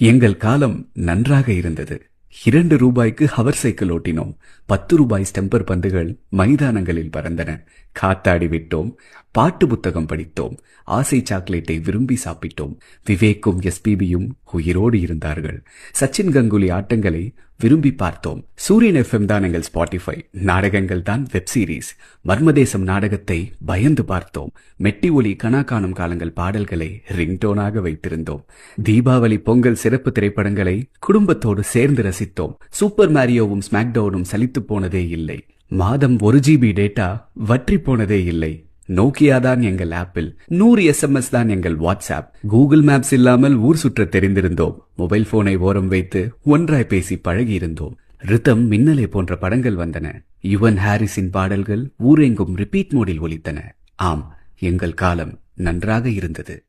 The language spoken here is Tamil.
எங்கள் காலம் நன்றாக இருந்தது. இரண்டு ரூபாய்க்கு ஹவர் சைக்கிள் ஓட்டினோம். பத்து ரூபாய் ஸ்டெம்பர் பந்துகள் மைதானங்களில் பறந்தன. காத்தாடி விட்டோம். பாட்டு புத்தகம் படித்தோம். ஆசை சாக்லேட்டை விரும்பி சாப்பிட்டோம். விவேக்கும் எஸ்பிபியும் உயிரோடு இருந்தார்கள். சச்சின் கங்குலி ஆட்டங்களை விரும்பி பார்த்தோம். சூரியன் எஃப்எம் தான் எங்கள் ஸ்பாட்டிஃபை நாடகங்கள் தான் வெப் சீரிஸ் மர்மதேசம் நாடகத்தை பயந்து பார்த்தோம். மெட்டி ஒலி கனா காணும் காலங்கள் பாடல்களை ரிங்டோனாக வைத்திருந்தோம். தீபாவளி பொங்கல் சிறப்பு திரைப்படங்களை குடும்பத்தோடு சேர்ந்து ரசித்தோம். சூப்பர் மேரியோவும் ஸ்மாக்டவுனும் சலித்து போனதே இல்லை. மாதம் ஒரு ஜிபி டேட்டா வற்றி போனதே இல்லை. நோக்கியா தான் எங்கள் ஆப்பிள் நூறு எஸ்எம்எஸ் தான் எங்கள் வாட்ஸ்அப் கூகுள் மேப்ஸ் இல்லாமல் ஊர் சுற்ற தெரிந்திருந்தோம். மொபைல் போனை ஓரம் வைத்து ஒன்றாய் பேசி பழகியிருந்தோம். ரிதம் மின்னலை போன்ற படங்கள் வந்தன. யுவன் ஹாரிஸின் பாடல்கள் ஊரெங்கும் ரிப்பீட் மோடில் ஒலித்தன. ஆம் எங்கள் காலம் நன்றாக இருந்தது.